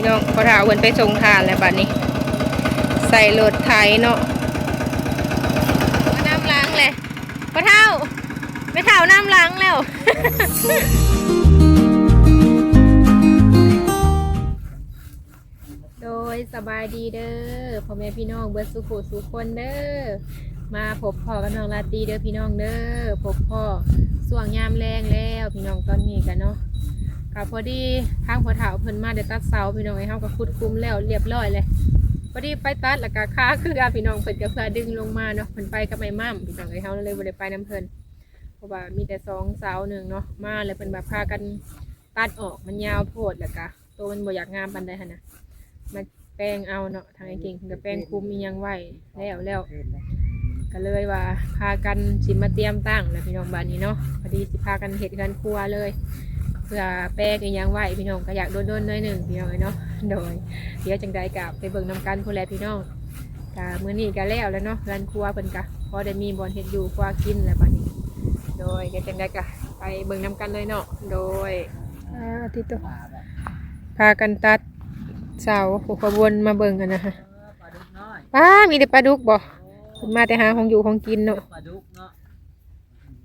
พี่น้องพอถาเวินไปส่งทานแล้วบัดนี้ ใส่รถไถเนาะเอาน้ำล้างเลยพอเท่าไม่เท่าน้ำล้างแล้วโดยสบายดีเด้อพ่อแม่พี่น้องเบิร์สุขุสุขคนเด้อมาพบพ่อกับน้องลาตีเด้อพี่น้องเด้อพบพ่อส่วงยามแรงแล้ว พี่น้องตอนนี้กันเนาะ กับพอดีทางพอเถาเพิ่นมาได้ตัดเสาพี่น้องไอ้เฮาก็ขุดคุ้มแล้วเรียบร้อยเลยพอดีไปตัดแล้วก็ค้าคือกันพี่น้องเพิ่นก็เพื่อดึงลงมาเนาะเพิ่นไปกับไอ้มั่มพี่น้องไอ้เฮาเลยบ่ได้ไปนํเพิ่นเพราะว่ามีแต่สองเสาหนึ่งเนาะมาแล้วเพิ่นแบบพากันตัดออกมันยาวโพดแล้วก็ตัวมันบ่อยากงามปานใดหั่นน่ะมาแป้งเอาเนาะทางไอ้เก่งเพิ่นก็แป้งคุมมียังไหวแล้วแล้วก็เลยว่าพากันสิมาเตรียมตั้งแล้วพี่น้องบ้านนี้เนาะพอดีสิพากันเห็ดกันครัวเลย เพื่อแป้งอีกยังไหวพี่น้องก็อยากโดนๆหน่อยหนึ่งพี่น้องเนาะโดยเดี๋ยวจังใดกับไปเบิ่งนำกันพูนแหละพี่น้องกะมื้อนี้ก็แล้วแล้วเนาะร้านครัวเพิ่นกะพอได้มีบอนเฮ็ดอยู่ครัวกินแล้วบัดนี้ โดยก็จังใดกะไปเบิ่งนำกันเลยเนาะโดยอ่าติดตัวพากันตัดเสาผูกขบวนมาเบิ่งกันนะฮะปลาดุกน้อยป้ามีแต่ปลาดุกบ่เพิ่นมาแต่หาของอยู่ของกินเนาะปลาดุกเนาะ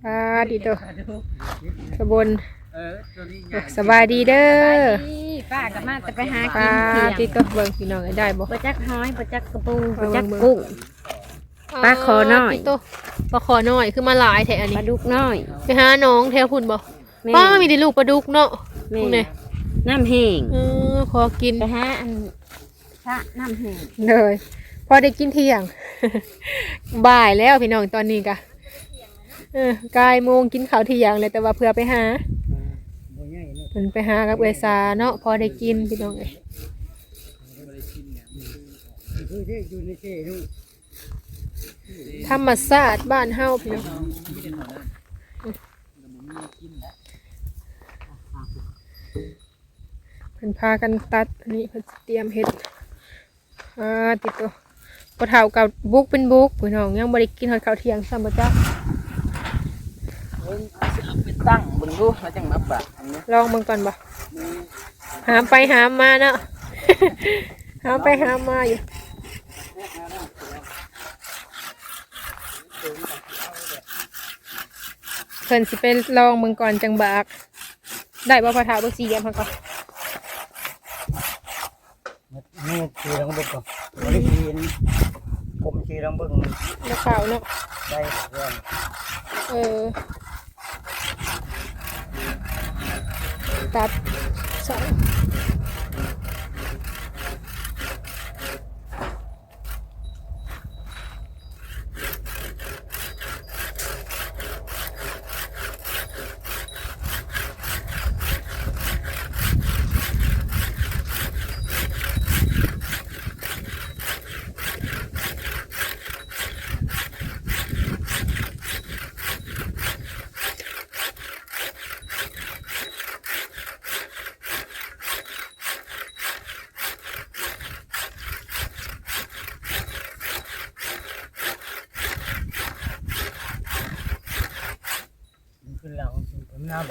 ป้าดีตัวปลาดุกขบวน เออตัวนี้ใหโอ้ญ่สบายดีเด้อป้ากับมาจะไปหาป้ากินเที่ติยงตัวเบิ่งพี่น้องได้บ่ปลาจักห้อยปลาจักกระปูปลาจักเบิ่งกุ้ง ปลาคอน้อยติตัวปลาคอน้อยคือมาหลายแท้อันปนี้ลาดุกน้อยไปหาน้องแถวพุ่นบ่แม่ป้ามีแต่ลูกปลาดุกเนาะแม่พุ่นนี่น้ำแห้งเออขอกินไปหาอันพระน้ำแห้งเลยพอได้กินเที่ยง บ่ายแล้วพี่น้องตอนนี้กะเออกายโมงกินข้าวเที่ยงเลยแต่ว่าเพื่อไปหาบ่ใหญ่ เนาะเพิ่นไปหากับเอซาเนาะพอได้กินพี่น้องเอ้ยคือที่อยู่ในเจ้นู่นธรรมศาสตร์บ้านเฮาพี่น้องเพิ่นพากันตัดอันนี้เพิ่นเตรียมเฮ็ดอ่าติดตัวพอเฒ่ากับบุกเป็นบุกพี่น้องยังบ่ได้กินฮอดข้าวเที่ยงซ้ำบ่จ๊ะ เบิ่งเอาสิเอาไปตั้งเบิ่งดูแล้วจังมาปะอันนี้ลองเบิ่งก่อนบ่หามไปหามมาเนาะ หามไปหามมาอยู่เพิ่นสิไปลองเบิ่งก่อนจังบาก ได้บ่พอเฒ่าเบิ่งสี่เหลี่ยมเพิ่นก่อนนี่ทีลองเบิ่งก่อนบ่ได้ทีนผมทีลองเบิ่งแล้วขาวเนาะได้เรื่องเออ ตั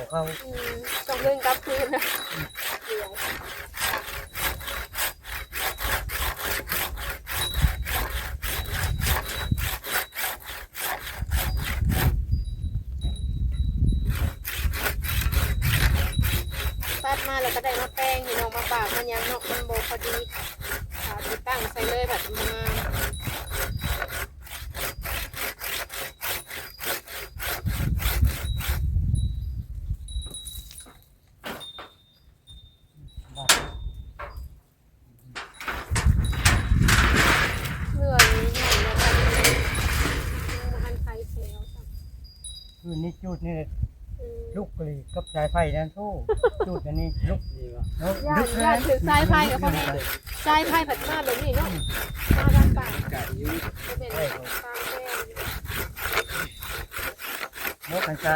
ผมหน้าบ่เขาต้องเล่นกับคืนนะตัดมาแล้วก็ได้มาแป้งพี่น้องมาปากมันยังเนาะมันโบพอดีขาติดตั้งใส่เลยแบบมา เลื่อนใหญ่แล้วก็มันไฟเสียวจ้ะ คือนี่จุดนี่ อืม ลูกกลีกับสายไฟนั่นโซ่จุดอันนี้ลูกดีวะญาติญาติถือสายไฟกับพ่อแม่สายไฟผัดมาแบบนี้เนาะมาด้านปากไก่ยืดจะเป็นตามแม่นกกันใจ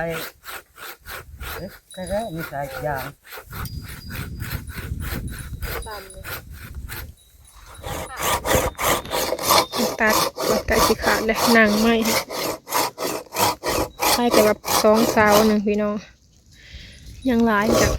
เอ๊ะใกล้ๆมีสายยางตามเลยตัดบัดไก่สีขาดเลยหนังไหมให้แต่แบบสองเสาหนึ่งพี่น้อง ยังร้ายจัง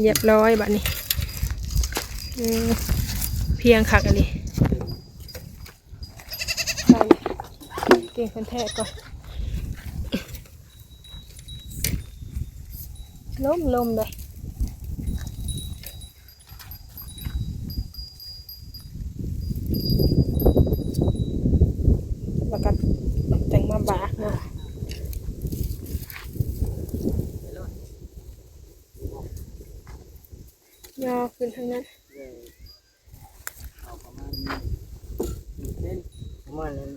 เรียบร้อยบัดนี้เพียงขักอันนี้เก่งเป็นแทะก่อน ล้มลมเลยแล้วก็แต่งมาบากเนาะยอขึ้นทั้งนั้นเอาประมาณนี้เส้นประมาณนั้น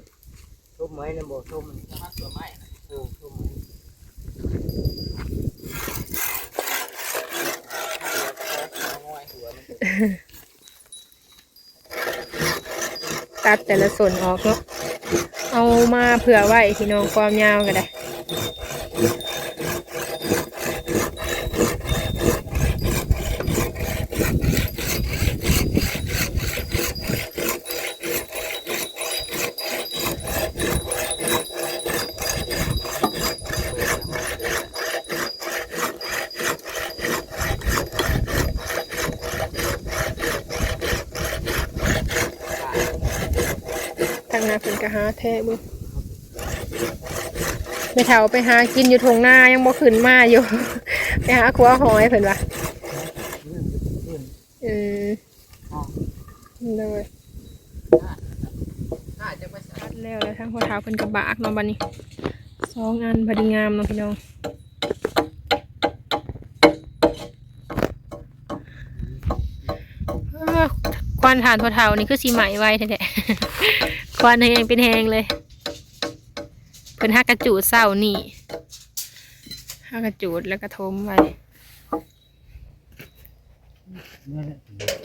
ทุบไม้นะบ่ทุบมันจะมัดตัวไม้นะเออทุบไม้ ตัดแต่ละส่วนออกเนาะเอามาเผื่อไว้พี่น้องความยาวก็ได้ ทางหนาเพิ่นก็หาแท้เบิ่งไปเถาไปหากินอยู่ทงหน้ายังบ่ขึ้นมาอยู่ ไปหาขัวหอยเพิ่นว่าเออเลยตัดแล้วแล้วทั้งหัวเท้าเพิ่นกระบากเนาะบัดนี้สองอันพอดีงามเนาะพี่น้องควันฐานหัวเท้านี่คือสีไหมไว้แท้ๆ ควันแหงเป็นแหงเลย เพิ่นหักกระจูดเศร้านี่หักกระจูดแล้วก็ทมไว้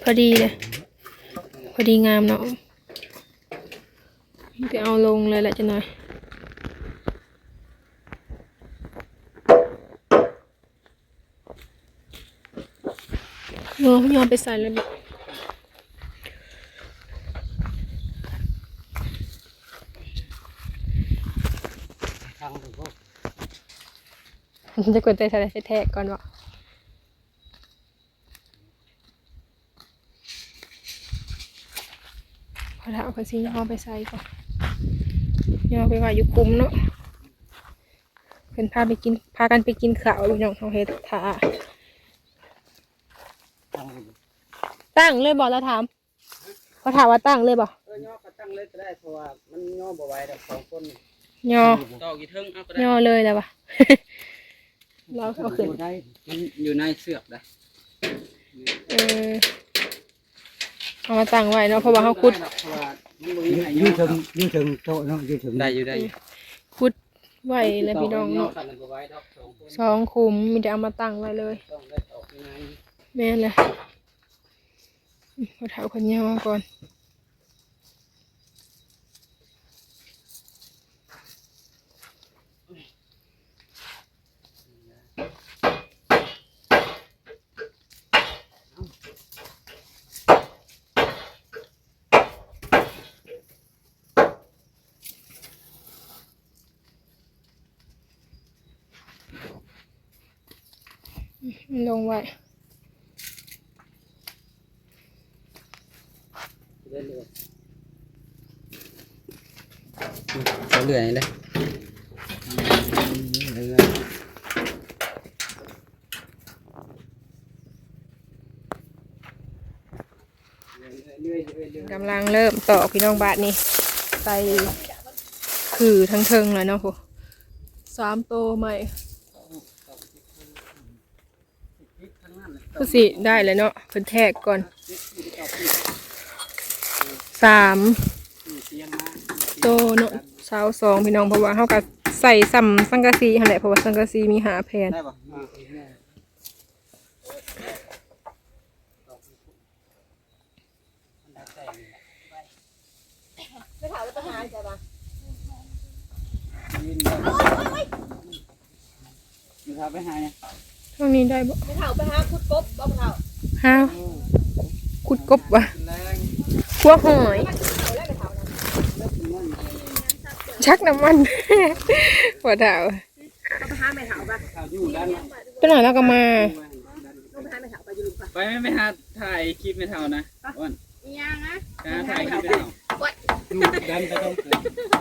พอดีเลยพอดีงามเนาะไปเอาลงเลยแหละจะหน่อยโยมยอมไปใส่เลยบอก ทางถึงก็ จะกดใจใส่แท้ๆก่อนวะพอถ้าเอาไปซิยอมไปใส่ก่อนยอมไปว่าอยู่คุ้มเนาะเพิ่นพาไปกินพากันไปกินข้าวอยู่น้องเขาเฮ็ดท่าทางถึงตั้งเลยบอกแล้วถามเขาถามว่าตั้งเลยบอกเออย่อก็ตั้งเลยก็ได้เพราะว่ามันย่อบ่ไหวดอกสองคนยอตอกอีเทิงเอาก็ได้ยอเลยแล้ววะ เราเอาขึ้นอยู่ได้มันอยู่ในเสือกได้เออเอามาตั้งไว้เนาะเพราะว่าเขาคุดเพราะว่ามันบ่อมียู่ให้อยู่ย่ถึองอยู่ถึงโต๊ะเนาะอยู่ถึงได้อยู่ได้อยู่คุดไว้เลยพี่น้องเนาะตอกบ่ไหว้ดอกสองคนสองคุมมีแต่เอามาตั้งไว้เลย ต้องได้ตอกยังไงแม่นเลยเขาเท้าคนยอก่อน ลงไว้เรื่อยๆเขาเลื่อยนี่เลยเรื่อยกำลังเริ่มต่อพี่น้องบาทนี่ใส่คือทั้งเทิงเลยเนาะพวกสามโตวใหม่ ก็สิได้เลยเนาะเพิ่นแทกก่อนสามโตเนาะสาวสองพี่น้องเพราะว่าเขาก็ใส่ซ้ำสังกะสีหั่นแหละเพราะว่าสังกะสีมีหาแผ่นได้ป่ะมีพาไปหาเนี่ย เท่านี้ได้บ่ไปเถาไปหาคุดกบบ่เถาห้าวขุดกบวะแรงขัวหอยชักน้ำมันปวดเท้าไปหาแม่เถาปะข้าวอยู่ด้านนั้นตัวหน่อยแล้วก็มาลงไปหาแม่เถาไปอยู่ไปไม่ไปหาถ่ายคลิปไม่เท่านะอ้วนยังนะหาถ่ายคลิปไม่เท่าดันไปต้อง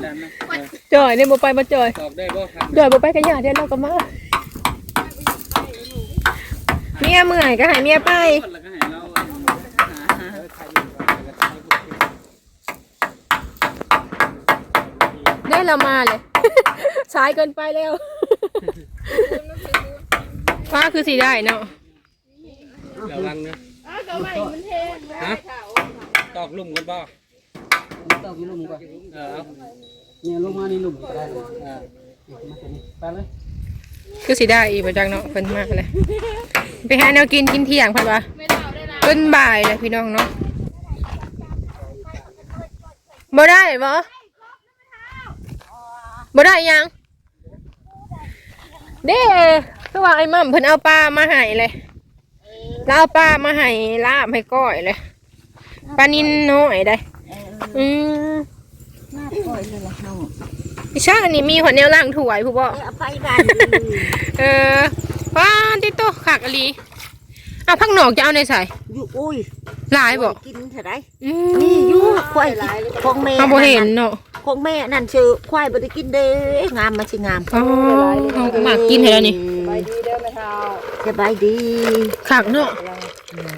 ดันนะเออจอยเนี่ยบ่ไปบ่จอยตอบได้บ่ครับจอยบ่ไปกันยาเดี๋ยวเราก็มา เมียเมื่อยก็ให้เมียไปแล้วก็ให้เราหาได้เรามาเลย สายเกินไปแล้วฟ้าคือสีได้เนาะระวังนะอ้าวก็ไม่มันเทนฮะตอกลุ่มกันบ่ตอกลุ่มก่อนเออเอาเนี่ยลงมานี่ลุ่มก็ได้เออมาตรงนี้ไปเลย คือสีได้อีกประจังเนาะเพิ่นมากเลยไปหาแนวกินกินเที่ยงเพิ่นว่าไม่เท่าได้ละเพิ่นบ่ายเลยพี่น้องเนาะบ่ได้บ่บ่ได้ยัง เด้คือว่าไอ้มั่มเพิ่นเอาปลามาให้เลยแล้วเอาปลามาให้ลาบให้ก้อยเลยปลานินน้อยได้อืมมาปล่อยเลยละเฮา พี่ชาอันนี้มีหัวแนวล่างถวยผู้บ่เอาไปกันเออป้าติโตขากะลีเอาพักหนอกจะเอาในใส่อยู่อุ้ยหลายบ่กินเท่าไรอืนี่มอยู่ควายของแม่เอาบ่เห็นเนาะของแม่นั่นชื่อควายบ่ได้กินเด้งามมาสิงามอ๋อเอาหมากกินให้แล้วนี่ไปดีเด้อไม่เท่าสบายดีขากเนาะ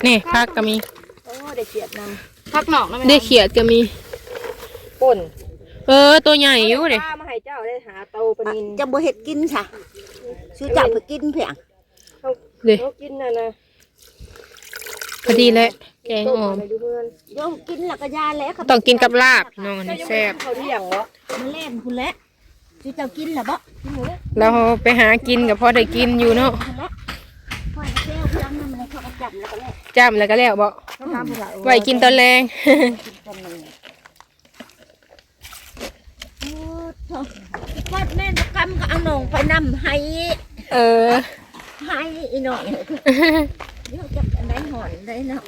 นี่พักก็มีโอ้ได้เกียดนำพักหนอกนะได้เขียดก็มีป่น เออ ตัวใหญ่อยู่เด้ป้ามาให้เจ้าได้หาเตาปนินจะบ่เฮ็ดกินซะซื้อจับไปกินเพียงเด้เขากินน่ะนะพอดีแหละแกงอ่อมไปดูเพื่อนเดี๋ยวกินแล้วก็ยาแล้วครับต้องกินกับลาบน้องอันนี้แซ่บเขาเที่ยงเหรอมันแล่นพุ่นแหละซื้อเจ้ากินแล้วบ่เราไปหากินกับพอได้กินอยู่เนาะพุ่นแหละควายแก้วจังมันเขาก็จับแล้วก็แล่นจ้ำแล้วก็แล้วบ่เขาทำผู้สาวไว้กินตอนแรง กันเลยโอ้โธ่วัดแม่นกรรมก็เอาน้อง ไปนำให้เออ ให้อีน้องเดี๋ยวจับอันไหนหอนได้เนาะ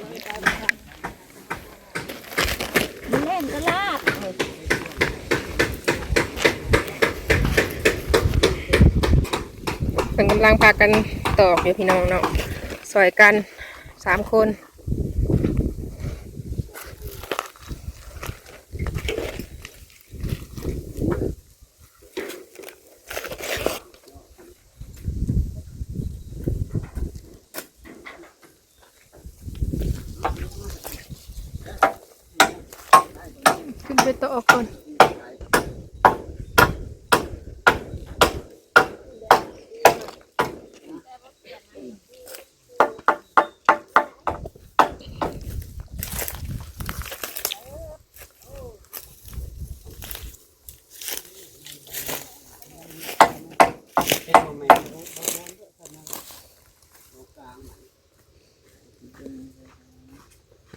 มันเล่นก็ลาบเป็นกำลังพากันตอกอยู่พี่น้องเนาะสอยกันสามคน ขึ้นไปโต๊ะก่อน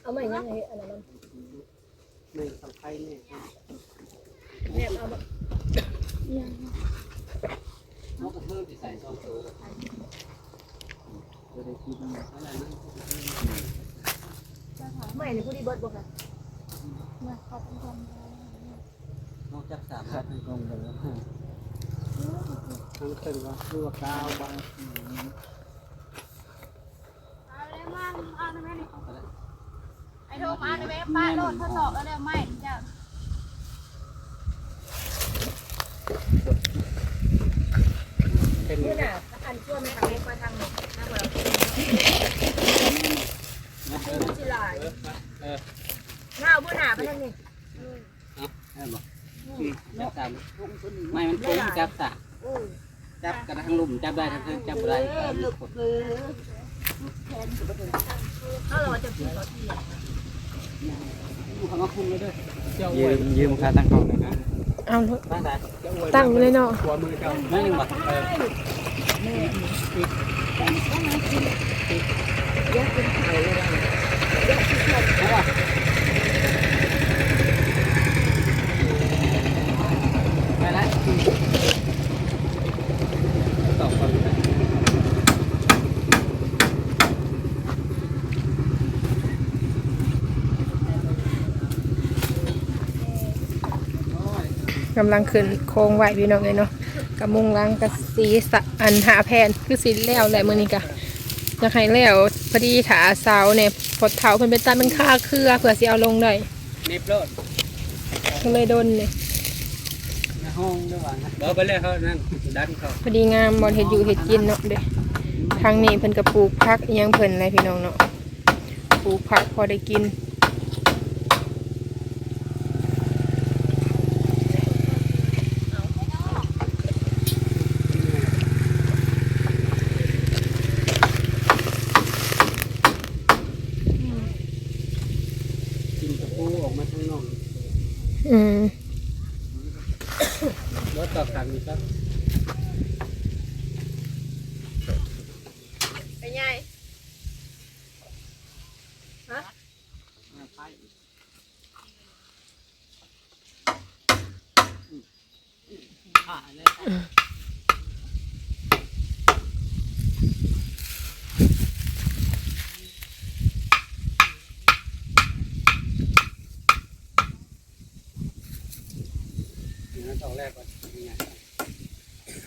เอาใหม่ยังไงอันนั้น ไม่สำคัญนี่ยเนี่ยเอามาเขาก็เพิ่มใส่ซองโซ่จะได้คิดมันอะไรนะใหม่ในผู้ดีเบิร์ดบอกค่ะนอกจากสามพันกองเลยทั้งตึงก็คือว่าก้าวบางเอาเลยมาเอาได้ไหมนี่ไอ้ โทมเอาได้ไหมป้าโลดทดสอบแล้วได้ไหมเจ้าเป็นนี่น่ะอันชั่วไม่ทางนี้ไปทางหนกนะเบอร์คือมันสิหลายหน้าผู้หนาไปทางนี้ได้บอกจับสามไม่มันฟุ้งจับสาจับกระทั่งลุ่มจับได้ทั้งจับได้ลูกคือเอาเราจะพูดต่อที่ ยด้วยยืมยืมค่าตั้งกล้องหนะเอาเถอะบ้านไหนตั้งอยู่เลยเนาะหัวมือเจ้าไม่ยังบอกเออไปแล้วตอบก่อน กำลังขึ้นโค้งไหวพี่น้องเลยเนาะกระมุงล้างกระสีสะอันหาแผ่นคือสีแล้วแหละมือนี้กะอยากให้แล้วพอดีถาเสาเนี่ยพอเถาเพิ่นไปตัดมันค่าเครือเผื่อสิเอาลงได้เน็บโลดก็เลยโดนเลยในห้องด้วยว่านะบอกไปเลยเขานั่นดันเขาพอดีงามบอลเห็ดอยู่เห็ดกินเนาะเด้ทางนี้เพิ่นก็ปลูกผักอิหยังเพิ่นอะไรพี่น้องเนาะปลูกผักพอได้กิน กินตะปูออกมาข้างนอก อืม รถต่อขังนี่ครับ ไปไง อย่าง นั้นต่อแรกก่อนยังไง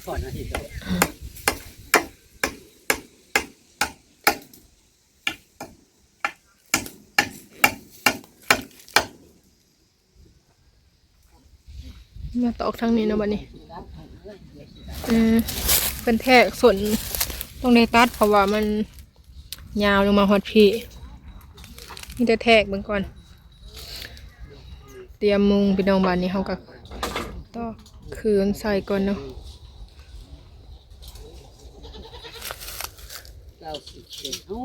ก่อนนาทีก่อนมาตอกทางนี้นะบัดนี้อืมเป็นแทกส่วนต้องได้ตัดเพราะว่ามันยาวลงมาฮอดพี่นี่จะแทกเบิ่งก่อน เตรียมมุงพี่น้องบ้านนี้เฮาก็ตอ กคืนใส่ก่อนเนาะเก้าสิบเจ็ดเอ้า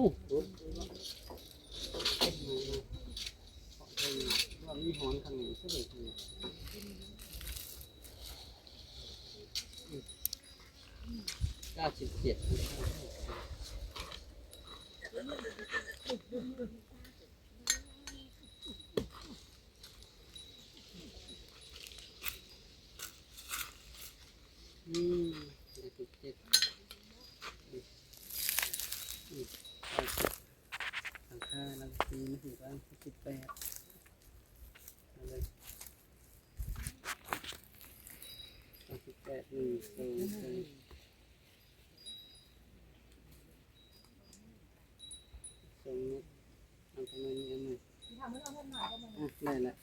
ว่ามีหอนข้างนี้ก็เลยเก้าสิบเจ็ดอืมเก้าสิบเจ็ด หลังคาหลังปีนี่ถือว่า สิบแปดอะไรสิบแปดหนึ่งสองสามสองเมตรเอาประมาณนี้อันหนึ่งอะได้ละ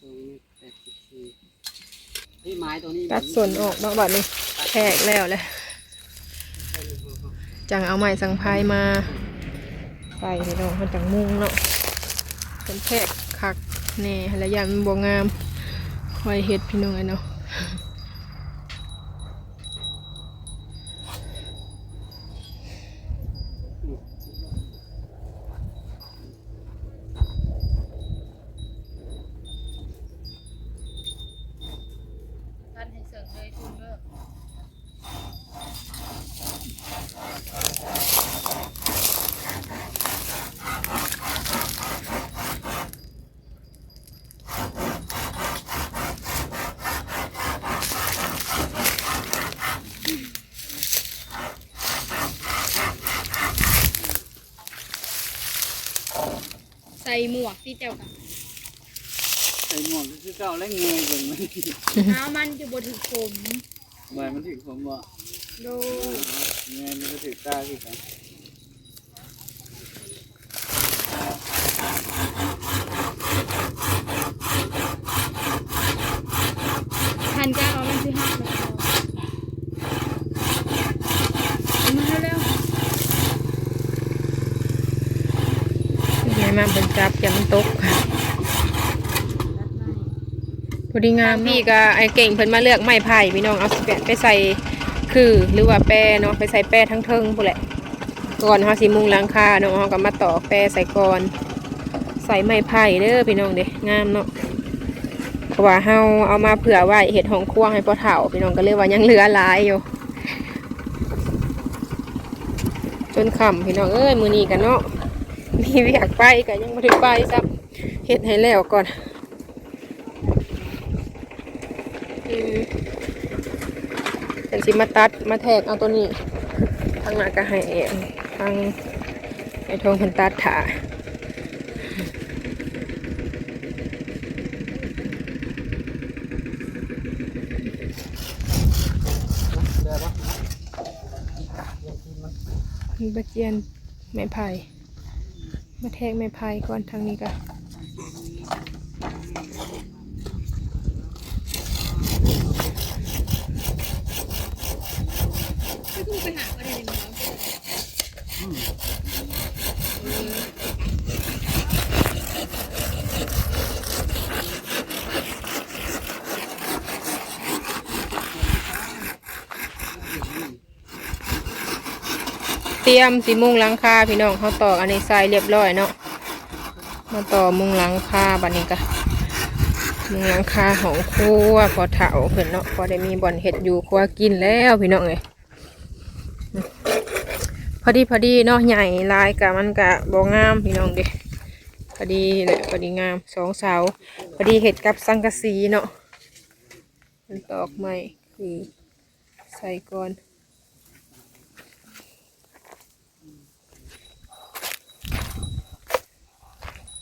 สองเมตรแปดสิบสี่นี่ไม้ตัวนี้ตัดส่วนออกเนาะบัดนี้แทกแล้วแหละจังเอาไม้สังพายมาใส่พี่น้องมันจังมุงเนาะ เป็นแทกคักแน่ระยะมันบ่งามคอยเห็ดพี่น้องไอ้เนาะ ท่านให้เสริมเลยคุณเด้อ ใส่ หมวกที่เจ้ากันใส่หมวกคือเก่าและเงยเบิ่งมันน้ามันจะบถึงผมใบมันถึงผมบ่โดเงยมันก็ถึงตาคือกันทันก้าเอามันคือหักแล้วมาเร็ว แม่มาเป็นจับอย่ามันตกพอดีงามพี่ก็ไอ้เก่งเพิ่นมาเลือกไม้ไผ่พี่น้องเอาสิแปะไปใส่คือหรือว่าแปรเนาะไปใส่แปรทั้งเทิงพู้นแหละก่อนเฮาสิมุงหลังคาเนาะเฮาก็มาต่อแปรใส่ก่อนใส่ไม้ไผ่เด้อพี่น้องเด้งามเนาะเพราะว่าเฮาเอามาเผื่อไว้เฮ็ดห้องครัวให้พ่อเฒ่าพี่น้องก็เลยว่ายังเหลือหลายอยู่จนค่ำพี่น้องเอ้ยมื้อนี้กันเนาะ มีเวียกไปก็ยังมาถึงไปซับเฮ็ดให้แล้วก่อนอืมเป็นสิมาตัดมาแทกเอาตัวนี้ทางหน้าก็ให้เองทางไอ้ทงเพิ่นตัดขามีบะเจียนไม้ไผ่ มาแทกไม้ไผ่ก่อนทางนี้ก็ เตรียมสีมุงหลังคาพี่น้องเขาตอกอันนี้ใส่เรียบร้อยเนาะมาต่อมุงหลังคาบัดนี้ก็มุงหลังคาของครัวพอเถาเพิ่นเนาะพอได้มีบ่อนเห็ดอยู่ครัวกินแล้วพี่น้องเลยพอดีพอดีเนาะใหญ่ลายกะมันกะบ่งามพี่น้องเด้พอดีเลยพอดีงามสองเสาพอดีเห็ดกับสังกะสีเนาะมันตอกใหม่คือใส่ก่อน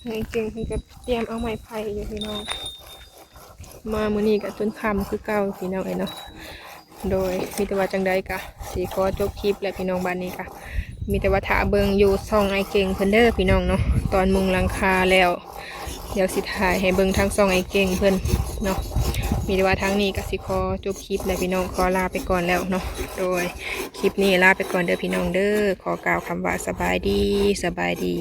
ให้เก่งเพิ่นก็เตรียมเอาไม้ไผ่อยู่พี่น้อง มามื้อนี้ก็จนค่ำคือเก่าพี่น้องเอ้เนาะโดยมีแต่ว่าจังใดกะสีขอจบคลิปและพี่น้องบ้านนี้กะมีแต่ว่าถาเบิงอยู่ซองไอเก่งเพิ่นเด้อพี่น้องเนาะตอนมุงลังคาแล้ว เดี๋ยวสิถ่ายให้เบิงทั้งซองไอเก่งเพิ่นเนาะมีแต่ว่าทางนี้ก็สิขอจบคลิปและพี่น้องขอลาไปก่อนแล้วเนาะโดยคลิปนี้ลาไปก่อนเด้อพี่น้องเด้อขอกล่าวคำว่าสบายดีสบายดี